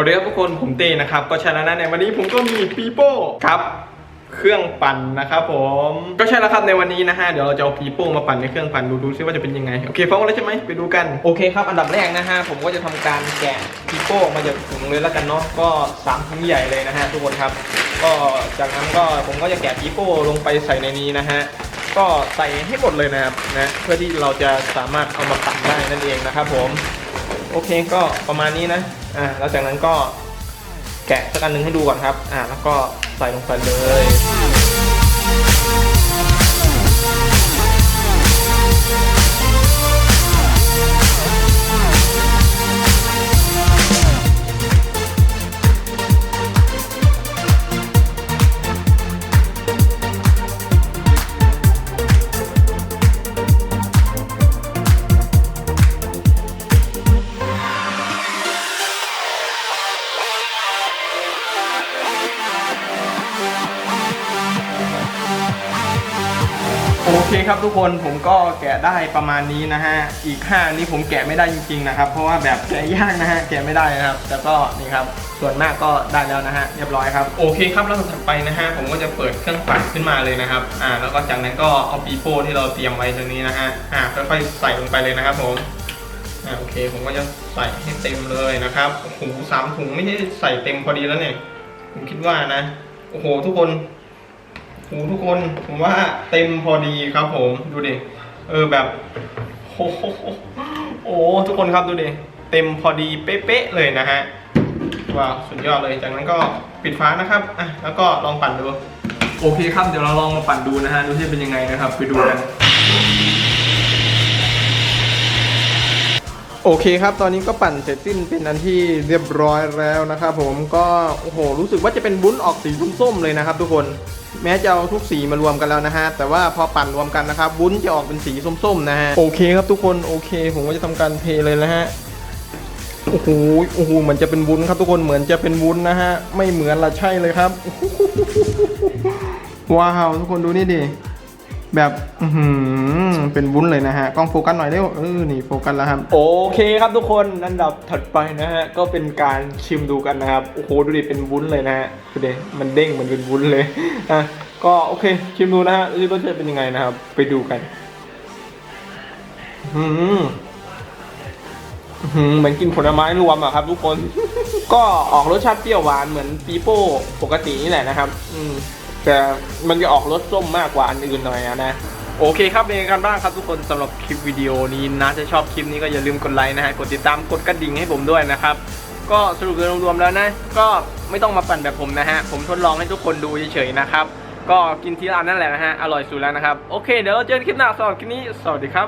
วัสดีครับทุกคนผมเต้นะครับก็ใช่แล้วนะในวันนี้ผมก็มีปีโป้ครับเครื่องปั่นนะครับผมก็ใช่แล้วครับในวันนี้นะฮะเดี๋ยวเราจะเอาปีโป้มาปั่นในเครื่องปั่นดูดูซิว่าจะเป็นยังไงโอเคพร้อมแล้วใช่ไหมไปดูกันโอเคครับอันดับแรกนะฮะผมก็จะทำการแกะปีโป้มาจากถุงเลยแล้วกันเนาะก็สามถุงใหญ่เลยนะฮะทุกคนครับก็จากนั้นก็ผมก็จะแกะปีโป้ลงไปใส่ในนี้นะฮะก็ใส่ให้หมดเลยนะครับนะเพื่อที่เราจะสามารถเอามาปั่นได้นั่นเองนะครับผม โอเคก็ประมาณนี้นะอ่าแล้วจากนั้นก็แกะสักอันหนึ่งให้ดูก่อนครับ อ่า แล้วก็ใส่ลงไปเลย โอเคครับทุกคนผมก็แกะได้ประมาณนี้นะฮะ อีก5นี้ผมแกะไม่ได้จริงๆนะครับ เพราะว่าแบบแกะยากนะฮะ แกะไม่ได้นะครับ แต่ก็นี่ครับ ส่วนมากก็ได้แล้วนะฮะ เรียบร้อยครับ โอเคครับแล้วถัดไปนะฮะ ผมก็จะเปิดเครื่องปั่นขึ้นมาเลยนะครับ อ่า แล้วก็จากนั้นก็เอาปีโป้ที่เราเตรียมไว้ตรงนี้นะฮะ อ่า ค่อยๆใส่ลงไปเลยนะครับผม อ่า โอเค ผมก็จะใส่ให้เต็มเลยนะครับ โอ้โหสามถุงไม่ใช่ใส่เต็มพอดีแล้วเนี่ย ผมคิดว่านะ โอ้โห ทุกคน หทุกคนผมว่าเต็มพอดีครับผมดูดิเออแบบโอ้โหโอ้ทุกคนครับดูดิเต็มพอดีเป๊ะๆเลยนะฮะว้าวสุดยอดเลยจากนั้นก็ปิดฟ้านะครับอะแล้วก็ลองปั่นดูโอเคครับเดี๋ยวเราลองมาปั่นดูนะฮะดูที่เป็นยังไงนะครับ ไปดูกัน โอเคครับ ตอนนี้ก็ปั่นเสร็จสิ้นเป็นอันที่เรียบร้อยแล้วนะครับผมก็โอ้โหรู้สึกว่าจะเป็นวุ้นออกสีส้มๆเลยนะครับ ทุกคนแม้จะเอาทุกสีมารวมกันแล้วนะฮะแต่ว่าพอปั่นรวมกันนะครับวุ้นจะออกเป็นสีส้มๆนะฮะโอเคครับทุกคนโอเค ผมก็จะทำการเทเลยนะฮะโอ้โหโอ้โหเหมือนจะเป็นวุ้นครับทุกคนเหมือนจะเป็นวุ้นนะฮะไม่เหมือนละใช่เลยครับว้าวทุกคนดูนี่ดิ แบบอือหือเป็นวุ้นเลยนะฮะกล้องโฟกัสหน่อยเร็วเออนี่โฟกัสแล้วครับ โอเคครับทุกคนอันดับถัดไปนะฮะก็เป็นการชิมดูกันนะครับโอ้โหดูดิเป็นวุ้นเลยนะฮะดูดิมันเด้งเหมันเป็นวุ้นเลยอะก็โอเคชิมดูนะฮะดูรสชาติเป็นยังไงนะครับ ไปดูกันอืมอื้อหือเหมือนกินผลไม้รวมอะครับ ทุกคน ก็ออกรสชาติเปรี้ยวหวานเหมือนปีโป้ปกตินี่แหละนะครับ อืม แต่มันจะออกรสส้มมากกว่าอันอื่นหน่อยนะโอเคครับเป็นไงกันบ้างครับทุกคนสำหรับคลิปวิดีโอนี้นะถ้าชอบคลิปนี้ก็อย่าลืมกดไลค์นะฮะกดติดตามกดกระดิ่งให้ผมด้วยนะครับก็สรุปโดยรวมๆแล้วนะ ก็ไม่ต้องมาปั่นแบบผมนะฮะ ผมทดลองให้ทุกคนดูเฉยๆนะครับ ก็กินที่ร้านนั่นแหละนะฮะ อร่อยสุดแล้วนะครับ โอเค เดี๋ยวเราเจอกันคลิปหน้าสำหรับคลิปนี้ สวัสดีครับ